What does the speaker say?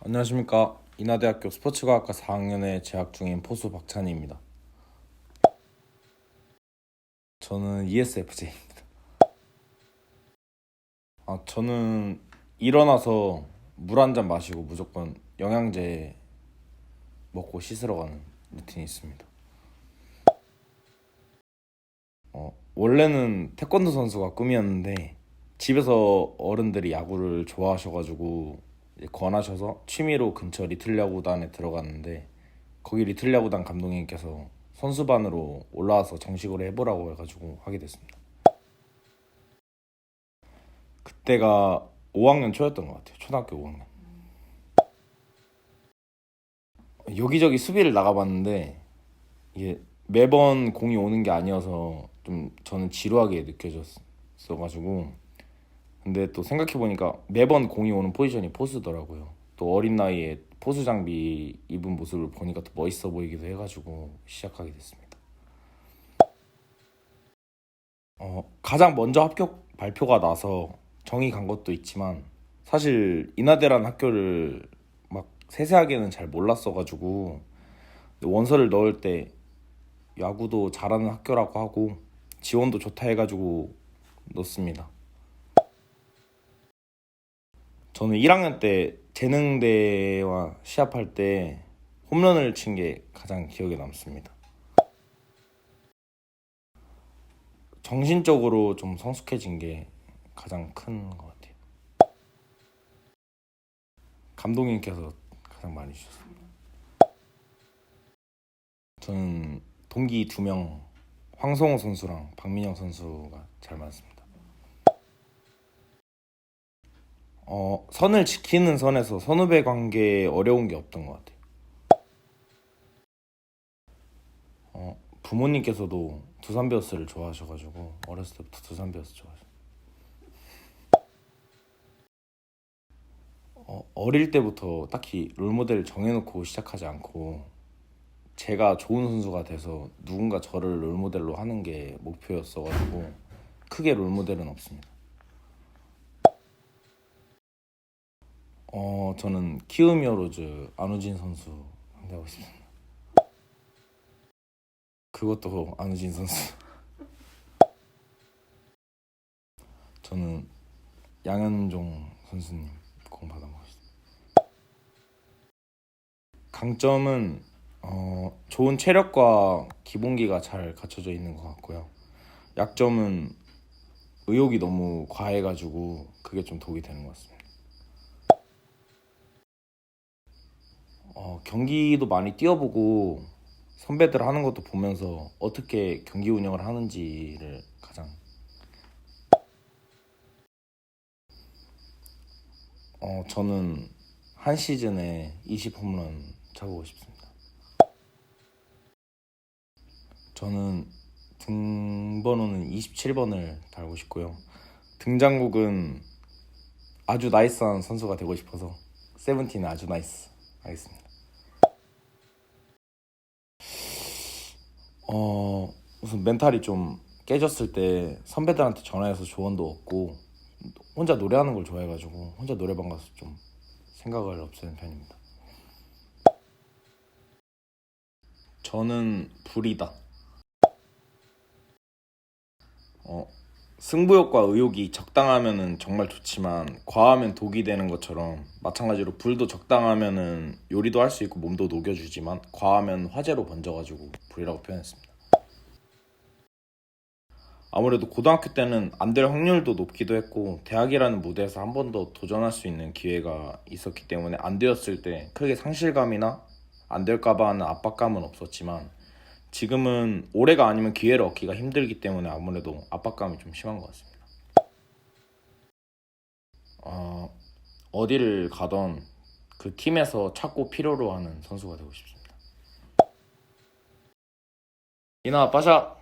안녕하십니까 인하대학교 스포츠과학과 4학년에 재학 중인 포수 박찬희입니다. 저는 ESFJ입니다. 아 저는 일어나서 물 한 잔 마시고 무조건 영양제 먹고 씻으러 가는 루틴이 있습니다. 어, 원래는 태권도 선수가 꿈이었는데 집에서 어른들이 야구를 좋아하셔가지고 권하셔서 취미로 근처 리틀 야구단에 들어갔는데 거기 리틀 야구단 감독님께서 선수반으로 올라와서 정식으로 해보라고 해가지고 하게 됐습니다. 그때가 5학년 초였던 것 같아요. 초등학교 5학년. 여기저기 수비를 나가봤는데 이게 매번 공이 오는 게 아니어서 좀 저는 지루하게 느껴졌어가지고 근데 또 생각해 보니까 매번 공이 오는 포지션이 포수더라고요. 또 어린 나이에 포수 장비 입은 모습을 보니까 또 멋있어 보이기도 해가지고 시작하게 됐습니다. 어, 가장 먼저 합격 발표가 나서 정이 간 것도 있지만 사실 인하대란 학교를 막 세세하게는 잘 몰랐어가지고 원서를 넣을 때 야구도 잘하는 학교라고 하고 지원도 좋다 해가지고 넣습니다. 저는 1학년 때 재능대와 시합할 때 홈런을 친 게 가장 기억에 남습니다. 정신적으로 좀 성숙해진 게 가장 큰 것 같아요. 감독님께서 가장 많이 주셨습니다. 저는 동기 두 명, 황성호 선수랑 박민영 선수가 잘 맞습니다. 어, 선을 지키는 선에서 선후배 관계에 어려운 게 없던 것 같아요. 어, 부모님께서도 두산 베어스를 좋아하셔가지고 어렸을 때부터 두산 베어스 좋아하셔. 어, 어릴 때부터 딱히 롤모델을 정해놓고 시작하지 않고 제가 좋은 선수가 돼서 누군가 저를 롤모델로 하는 게 목표였어가지고 크게 롤모델은 없습니다. 어 저는 키움 히어로즈 안우진 선수 상대하고 있습니다. 그것도 안우진 선수. 저는 양현종 선수님 공 받아먹었습니다. 강점은 어, 좋은 체력과 기본기가 잘 갖춰져 있는 것 같고요. 약점은 의욕이 너무 과해가지고 그게 좀 독이 되는 것 같습니다. 어, 경기도 많이 뛰어보고 선배들 하는 것도 보면서 어떻게 경기 운영을 하는지를 가장 어, 저는 한 시즌에 20 홈런 차보고 싶습니다. 저는 등번호는 27번을 달고 싶고요. 등장곡은 아주 나이스한 선수가 되고 싶어서 세븐틴 아주 나이스 하겠습니다. 어 우선 멘탈이 좀 깨졌을 때 선배들한테 전화해서 조언도 얻고 혼자 노래하는 걸 좋아해가지고 혼자 노래방 가서 좀 생각을 없애는 편입니다. 저는 불이다. 어, 승부욕과 의욕이 적당하면은 정말 좋지만 과하면 독이 되는 것처럼 마찬가지로 불도 적당하면은 요리도 할 수 있고 몸도 녹여주지만 과하면 화재로 번져가지고 불이라고 표현했습니다. 아무래도 고등학교 때는 안 될 확률도 높기도 했고 대학이라는 무대에서 한 번 더 도전할 수 있는 기회가 있었기 때문에 안 되었을 때 크게 상실감이나 안 될까봐 하는 압박감은 없었지만 지금은 올해가 아니면 기회를 얻기가 힘들기 때문에 아무래도 압박감이 좀 심한 것 같습니다. 어, 어디를 가던 그 팀에서 찾고 필요로 하는 선수가 되고 싶습니다. 이나 빠샤